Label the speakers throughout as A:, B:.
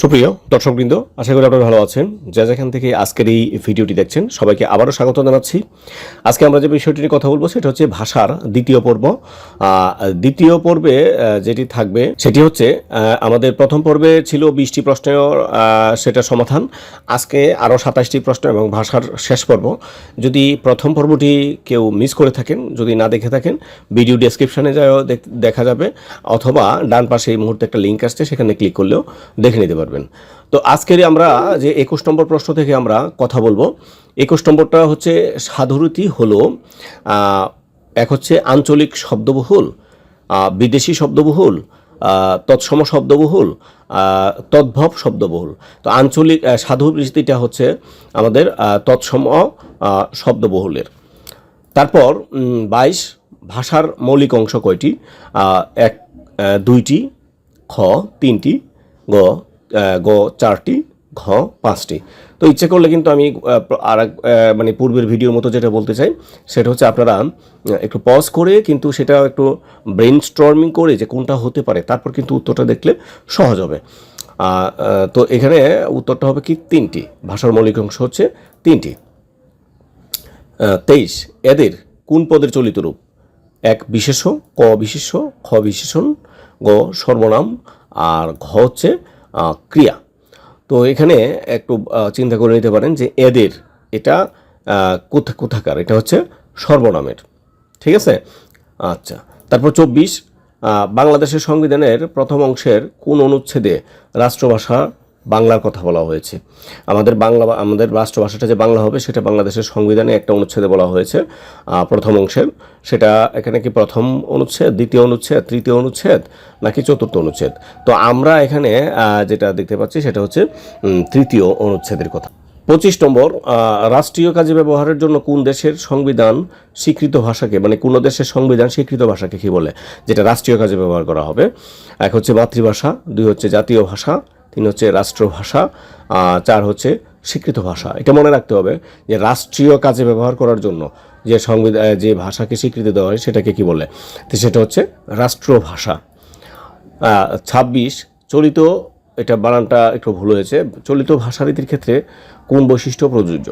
A: সুপ্রিয় দর্শকবৃন্দ, আশা করি আপনারা ভালো আছেন। যা যেখান থেকে আজকের এই ভিডিওটি দেখছেন, সবাইকে আবারও স্বাগত জানাচ্ছি। আজকে আমরা যে বিষয়টি নিয়ে কথা বলব, সেটা হচ্ছে ভাষার দ্বিতীয় পর্ব। দ্বিতীয় পর্বে যেটি থাকবে, সেটি হচ্ছে আমাদের প্রথম পর্বে ছিল বিশটি প্রশ্নের সেটা সমাধান। আজকে আরও সাতাশটি প্রশ্ন এবং ভাষার শেষ পর্ব। যদি প্রথম পর্বটি কেউ মিস করে থাকেন, যদি না দেখে থাকেন, ভিডিও ডেসক্রিপশনে দেখা যাবে, অথবা ডান পাশে এই মুহূর্তে একটা লিঙ্ক আসছে, সেখানে ক্লিক করলেও দেখে নিতে পারবেন। তো আজকের আমরা যে একুশ নম্বর প্রশ্ন থেকে আমরা কথা বলব, একুশ নম্বরটা হচ্ছে, সাধুরীতি হলো এক হচ্ছে আঞ্চলিক শব্দবহুল বিদেশি শব্দবহুল তৎসম শব্দবহুল তদ্ভব শব্দবহুল। তো আঞ্চলিক সাধুরীতিটা হচ্ছে আমাদের তৎসম শব্দবহুলের। তারপর বাইশ, ভাষার মৌলিক অংশ কয়টি? এক দুইটি, খ, তিনটি, গ গ চারটি, ঘ পাঁচটি। তো ইচ্ছে করলে কিন্তু আমি আর মানে পূর্বের ভিডিওর মতো যেটা বলতে চাই, সেটা হচ্ছে আপনারা একটু পজ করে, কিন্তু সেটা একটু ব্রেন স্টর্মিং করে যে কোনটা হতে পারে, তারপর কিন্তু উত্তরটা দেখলে সহজ হবে। তো এখানে উত্তরটা হবে কি? তিনটি। ভাষার মৌলিক অংশ হচ্ছে তিনটি। তেইশ। এদের কোন পদের চলিত রূপ? এক বিশেষ ক বিশেষ খ বিশেষণ, গ সর্বনাম, আর ঘ হচ্ছে ক্রিয়া। তো এখানে একটু চিন্তা করে নিতে পারেন যে এদের এটা কোথা, কোথাকার? এটা হচ্ছে সর্বনামের। ঠিক আছে? আচ্ছা। তারপর চব্বিশ বাংলাদেশের সংবিধানের প্রথম অংশের কোন অনুচ্ছেদে রাষ্ট্রভাষা বাংলার কথা বলা হয়েছে। আমাদের বাংলা, আমাদের রাষ্ট্রভাষাটা যে বাংলা হবে, সেটা বাংলাদেশের সংবিধানে একটা অনুচ্ছেদে বলা হয়েছে। প্রথম অংশের সেটা এখানে কি প্রথম অনুচ্ছেদ, দ্বিতীয় অনুচ্ছেদ, তৃতীয় অনুচ্ছেদ, নাকি চতুর্থ অনুচ্ছেদ? তো আমরা এখানে যেটা দেখতে পাচ্ছি সেটা হচ্ছে তৃতীয় অনুচ্ছেদের কথা। পঁচিশ নম্বর রাষ্ট্রীয় কাজে ব্যবহারের জন্য কোন দেশের সংবিধান স্বীকৃত ভাষাকে মানে কোন দেশের সংবিধান স্বীকৃত ভাষাকে কি বলে? যেটা রাষ্ট্রীয় কাজে ব্যবহার করা হবে। এক হচ্ছে মাতৃভাষা, দুই হচ্ছে জাতীয় ভাষা তিন হচ্ছে রাষ্ট্রভাষা চার হচ্ছে স্বীকৃত ভাষা। এটা মনে রাখতে হবে যে রাষ্ট্রীয় কাজে ব্যবহার করার জন্য যে সংবিধান যে ভাষাকে স্বীকৃতি দেওয়া হয় সেটাকে কি বলে? তো সেটা হচ্ছে রাষ্ট্রভাষা। ছাব্বিশ, চলিত, এটা বানানটা একটু ভুল হয়েছে, চলিত ভাষারীতির ক্ষেত্রে কোন বৈশিষ্ট্য প্রযোজ্য?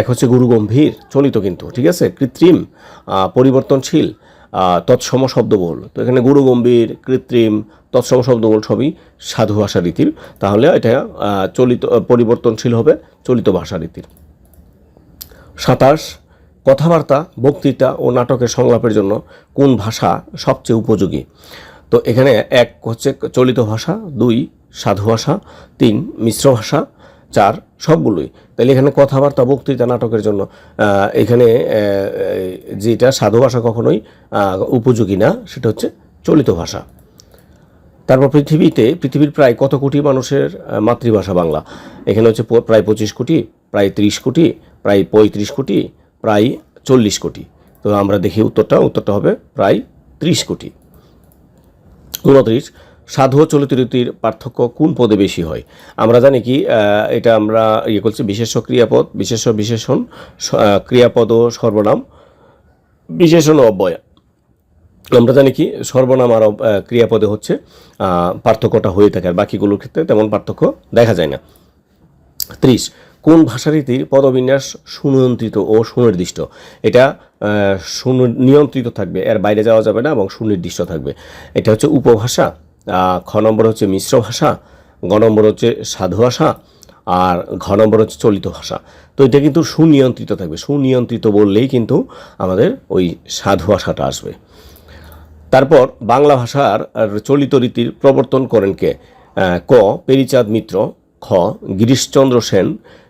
A: এক হচ্ছে গুরু গম্ভীর চলিত কিন্তু, ঠিক আছে? কৃত্রিম পরিবর্তনশীল তৎসম শব্দবহুল। তো এখানে গুরু গম্ভীর, কৃত্রিম, তৎসম শব্দবহুল সবই সাধু ভাষা রীতির। তাহলে এটা চলিত পরিবর্তনশীল হবে চলিত ভাষা রীতির। সাতাশ, কথাবার্তা, বক্তৃতা ও নাটকের সংলাপের জন্য কোন ভাষা সবচেয়ে উপযোগী? তো এখানে এক হচ্ছে চলিত ভাষা, দুই সাধু ভাষা, তিন মিশ্র ভাষা, চার সবগুলোই। তাহলে এখানে কথাবার্তা, বক্তৃতা, নাটকের জন্য এখানে যেটা সাধু ভাষা কখনোই উপযোগী না, সেটা হচ্ছে চলিত ভাষা। তারপর পৃথিবীতে, পৃথিবীর প্রায় কত কোটি মানুষের মাতৃভাষা বাংলা? এখানে হচ্ছে প্রায় পঁচিশ কোটি, প্রায় ত্রিশ কোটি, প্রায় পঁয়ত্রিশ কোটি, প্রায় চল্লিশ কোটি। তো আমরা দেখি উত্তরটা উত্তরটা হবে প্রায় ত্রিশ কোটি। উনত্রিশ। সাধু চলিত রীতির পার্থক্য কোন পদে বেশি হয়? আমরা জানি কি এটা আমরা ইয়ে করছি বিশেষ ক্রিয়াপদ বিশেষ বিশেষণ ক্রিয়াপদ ও সর্বনাম বিশেষণ অব্যয়। আমরা জানি কি সর্বনাম আর ক্রিয়াপদে হচ্ছে পার্থক্যটা হয়ে থাকে আর বাকিগুলোর ক্ষেত্রে তেমন পার্থক্য দেখা যায় না। ত্রিশ কোন ভাষারীতির পদবিন্যাস সুনিয়ন্ত্রিত ও সুনির্দিষ্ট? এটা আহ, সুনি- নিয়ন্ত্রিত থাকবে এর বাইরে যাওয়া যাবে না এবং সুনির্দিষ্ট থাকবে। এটা হচ্ছে উপভাষা খ নম্বর হচ্ছে মিশ্র ভাষা, গ নম্বর হচ্ছে সাধু ভাষা, আর ঘ নম্বর হচ্ছে চলিত ভাষা। তো এটা কিন্তু সুনিয়ন্ত্রিত থাকবে। সুনিয়ন্ত্রিত বললেই কিন্তু আমাদের ওই সাধু ভাষাটা আসবে। তারপর বাংলা ভাষার চলিত রীতির প্রবর্তন করেন কে? ক, পেরিচাঁদ মিত্র, খ, গিরিশচন্দ্র সেন,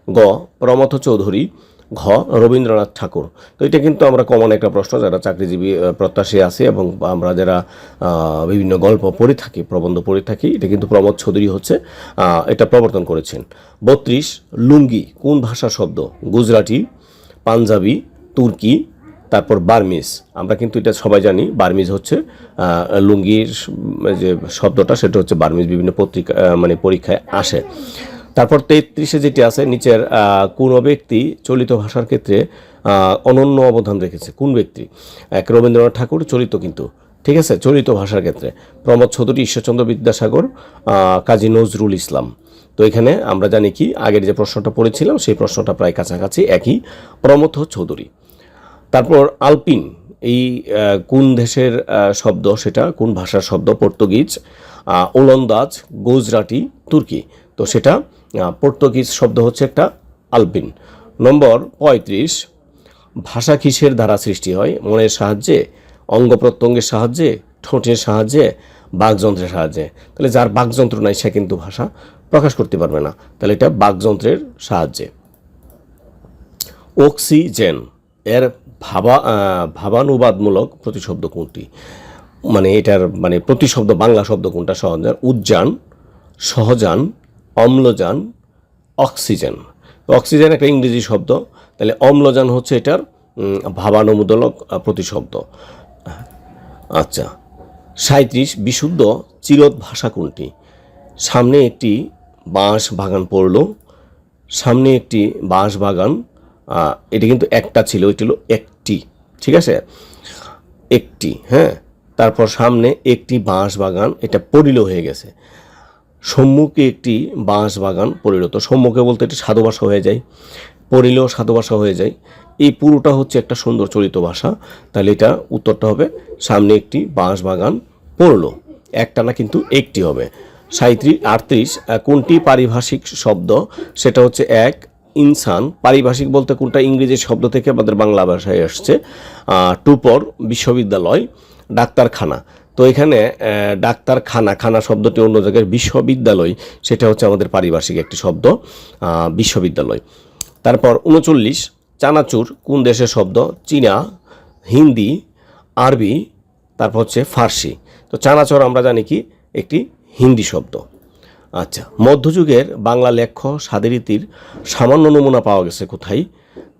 A: গ, প্রমথ চৌধুরী ঘ, রবীন্দ্রনাথ ঠাকুর। তো এটা কিন্তু আমরা কমন একটা প্রশ্ন, যারা চাকরিজীবী প্রত্যাশী আছে এবং আমরা যারা বিভিন্ন গল্প পড়ে থাকি, প্রবন্ধ পড়ে থাকি, এটা কিন্তু প্রমোদ চৌধুরী হচ্ছে এটা প্রবর্তন করেছেন। বত্রিশ, লুঙ্গি, কোন ভাষা শব্দ? গুজরাটি, পাঞ্জাবি, তুর্কি, তারপর বার্মিজ। আমরা কিন্তু এটা সবাই জানি, বার্মিজ হচ্ছে লুঙ্গির যে শব্দটা, সেটা হচ্ছে বার্মিজ, বিভিন্ন পত্রিকা মানে পরীক্ষায় আসে। তারপর তেত্রিশে যেটি আছে, নিচের কোন ব্যক্তি চলিত ভাষার ক্ষেত্রে অনন্য অবদান রেখেছে। কোন ব্যক্তি? এক রবীন্দ্রনাথ ঠাকুর চলিত কিন্তু, ঠিক আছে? চলিত ভাষার ক্ষেত্রে। প্রমোদ চৌধুরী, ঈশ্বরচন্দ্র বিদ্যাসাগর কাজী নজরুল ইসলাম। তো এখানে আমরা জানি কি, আগের যে প্রশ্নটা পড়েছিলাম, সেই প্রশ্নটা প্রায় কাছাকাছি একই। প্রমথ চৌধুরী। তারপর আলপিন, এই কোন দেশের শব্দ সেটা? কোন ভাষার শব্দ? পর্তুগিজ ওলন্দাজ, গুজরাটি, তুর্কি। তো সেটা পর্তুগিজ শব্দ হচ্ছে একটা আলপিন। নম্বর পঁয়ত্রিশ, ভাষা কিসের দ্বারা সৃষ্টি হয়? মনের সাহায্যে, অঙ্গ প্রত্যঙ্গের সাহায্যে, ঠোঁটের সাহায্যে, বাকযন্ত্রের সাহায্যে। তাহলে যার বাকযন্ত্র নাই, সে কিন্তু ভাষা প্রকাশ করতে পারবে না। তাহলে এটা বাকযন্ত্রের সাহায্যে। অক্সিজেন, এর ভাবা ভাবানুবাদমূলক প্রতিশব্দ কোনটি? মানে এটার মানে প্রতিশব্দ, বাংলা শব্দ কোনটা? সহজান উজ্জান সহজান অম্লজান অক্সিজেন। অক্সিজেন একটা ইংরেজি শব্দ। তাহলে অম্লজান হচ্ছে এটার আহ, প্রতিশব্দ। আচ্ছা সাঁত্রিশ বিশুদ্ধ চিরত ভাষা কোনটি? সামনে একটি বাঁশ বাগান পড়ল। সামনে একটি বাঁশ বাগান এটি কিন্তু একটা ছিল এটি হলো একটি ঠিক আছে? একটি হ্যাঁ? তারপর সামনে একটি বাঁশ বাগান এটা পরিল হয়ে গেছে। সম্মুখে একটি বাঁশ বাগান পরিণত। সম্মুখে বলতে এটা সাধু ভাষা হয়ে যায় পরিলেও সাধু ভাষা হয়ে যায়। এই পুরোটা হচ্ছে একটা সুন্দর চলিত ভাষা। তাহলে এটা উত্তরটা হবে, সামনে একটি বাঁশ বাগান পড়ল। একটা না কিন্তু একটি হবে। সাঁত্রিশ আটত্রিশ কোনটি পারিভাষিক শব্দ? সেটা হচ্ছে এক, ইনসান। পারিভাষিক বলতে কোনটা? ইংরেজি শব্দ থেকে আমাদের বাংলা ভাষায় আসছে। টুপর বিশ্ববিদ্যালয়, ডাক্তারখানা। তো এখানে আহ, ডাক্তারখানা খানা শব্দটি অন্য জায়গায় বিশ্ববিদ্যালয় সেটা হচ্ছে আমাদের পারিভাষিক একটি শব্দ বিশ্ববিদ্যালয়। তারপর উনচল্লিশ চানাচুর কোন দেশের শব্দ? চীনা হিন্দি আরবি তারপর হচ্ছে ফার্সি। তো চানাচর আমরা জানি কি? একটি হিন্দি শব্দ। আচ্ছা মধ্যযুগের বাংলা লেখ্য স্বাদেরীতির সামান্য নমুনা পাওয়া গেছে কোথায়?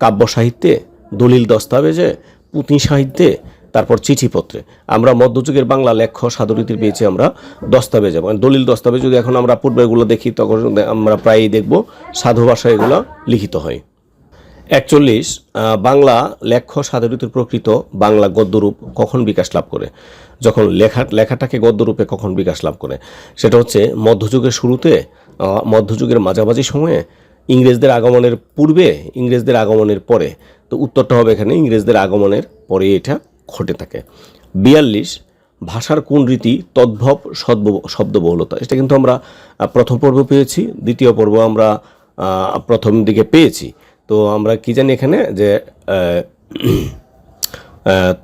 A: কাব্য সাহিত্যে দলিল দস্তাবেজে পুঁথি সাহিত্যে তারপর চিঠিপত্রে। আমরা মধ্যযুগের বাংলা লেখ্য সাধুরীতির পেয়েছি আমরা দস্তাবেজে। মানে দলিল দস্তাবেজ যদি এখন আমরা পূর্বেগুলো দেখি, তখন আমরা প্রায়ই দেখব সাধু ভাষায় এগুলো লিখিত হয়। একচল্লিশ বাংলা লেখ্য সাধুরীতির প্রকৃত বাংলা গদ্যরূপ কখন বিকাশ লাভ করে? যখন লেখা, লেখাটাকে গদ্যরূপে কখন বিকাশ লাভ করে? সেটা হচ্ছে মধ্যযুগের শুরুতে মধ্যযুগের মাঝামাঝি সময়ে, ইংরেজদের আগমনের পূর্বে, ইংরেজদের আগমনের পরে। তো উত্তরটা হবে এখানে, ইংরেজদের আগমনের পরে এটা ঘটে থাকে। বিয়াল্লিশ, ভাষার কোন রীতি তদ্ভব শব্দ শব্দবহুলতা? এটা কিন্তু আমরা প্রথম পর্ব পেয়েছি, দ্বিতীয় পর্ব আমরা প্রথম দিকে পেয়েছি। তো আমরা কি জানি এখানে যে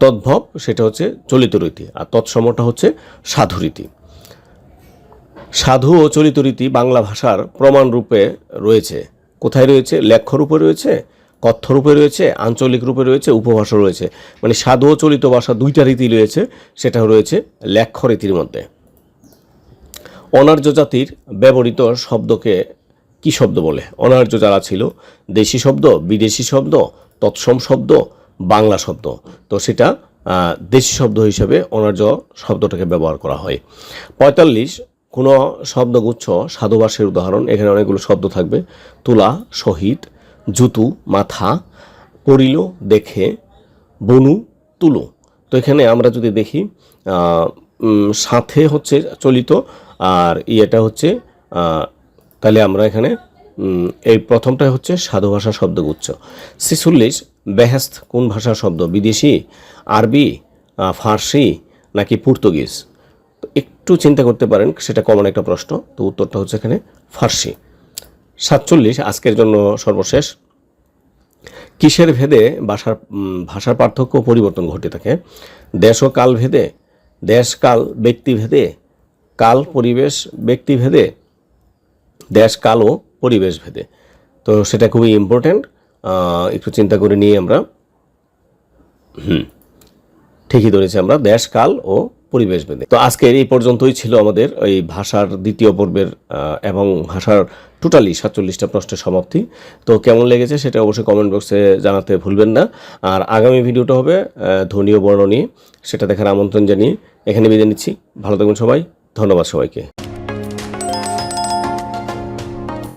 A: তদ্ভব সেটা হচ্ছে চলিত রীতি, আর তৎসমটা হচ্ছে সাধু রীতি। সাধু ও চলিত রীতি বাংলা ভাষার প্রমাণ রূপে রয়েছে। কোথায় রয়েছে? লেখ্য রূপে রয়েছে? কথ্য রূপে রয়েছে, আঞ্চলিক রূপে রয়েছে, উপভাষা রয়েছে। মানে সাধু চলিত ভাষা দুইটা রীতি রয়েছে, সেটা রয়েছে লেখ্য রীতির মধ্যে। অনার্য জাতির ব্যবহৃত শব্দকে কি শব্দ বলে? অনার্য যারা ছিল, দেশি শব্দ, বিদেশি শব্দ, তৎসম শব্দ, বাংলা শব্দ। তো সেটা দেশি শব্দ হিসেবে অনার্য শব্দটাকে ব্যবহার করা হয়। পঁয়তাল্লিশ, কোনো শব্দগুচ্ছ সাধুবাসের উদাহরণ, এখানে অনেকগুলো শব্দ থাকবে। তুলা শহীদ জুতু, মাথা পড়িল দেখে বনু, তুলো। তো এখানে আমরা যদি দেখি সাথে হচ্ছে চলিত, আর ইয়েটা হচ্ছে তাহলে আমরা এখানে এই প্রথমটা হচ্ছে সাধু ভাষা শব্দগুচ্ছ। ছিচল্লিশ বেহেস্ত কোন ভাষা শব্দ? বিদেশি, আরবি ফার্সি, নাকি পর্তুগিজ? একটু চিন্তা করতে পারেন, সেটা কমন একটা প্রশ্ন। তো উত্তরটা হচ্ছে এখানে ফার্সি। সাতচল্লিশ, আজকের জন্য সর্বশেষ। কিসের ভেদে ভাষার ভাষার পার্থক্য পরিবর্তন ঘটে থাকে? দেশ ও কাল ভেদে, দেশ, কাল, ব্যক্তি ভেদে, কাল, পরিবেশ, ব্যক্তি ভেদে, দেশ, কাল ও পরিবেশ ভেদে। তো সেটা খুবই ইম্পর্ট্যান্ট একটু চিন্তা করে নিয়ে আমরা, হুম, ঠিকই ধরেছি আমরা, দেশ, কাল ও পরিবেশ বেঁধে তো আজকের এই পর্যন্তই ছিল আমাদের এই ভাষার দ্বিতীয় পর্বের এবং ভাষার টোটালি সাতচল্লিশটা প্রশ্নের সমাপ্তি। তো কেমন লেগেছে সেটা অবশ্যই কমেন্ট বক্সে জানাতে ভুলবেন না। আর আগামী ভিডিওটা হবে ধনীয় বর্ণ নিয়ে। সেটা দেখার আমন্ত্রণ জানিয়ে এখানে বিদায় নিচ্ছি। ভালো থাকবেন সবাই। ধন্যবাদ সবাইকে।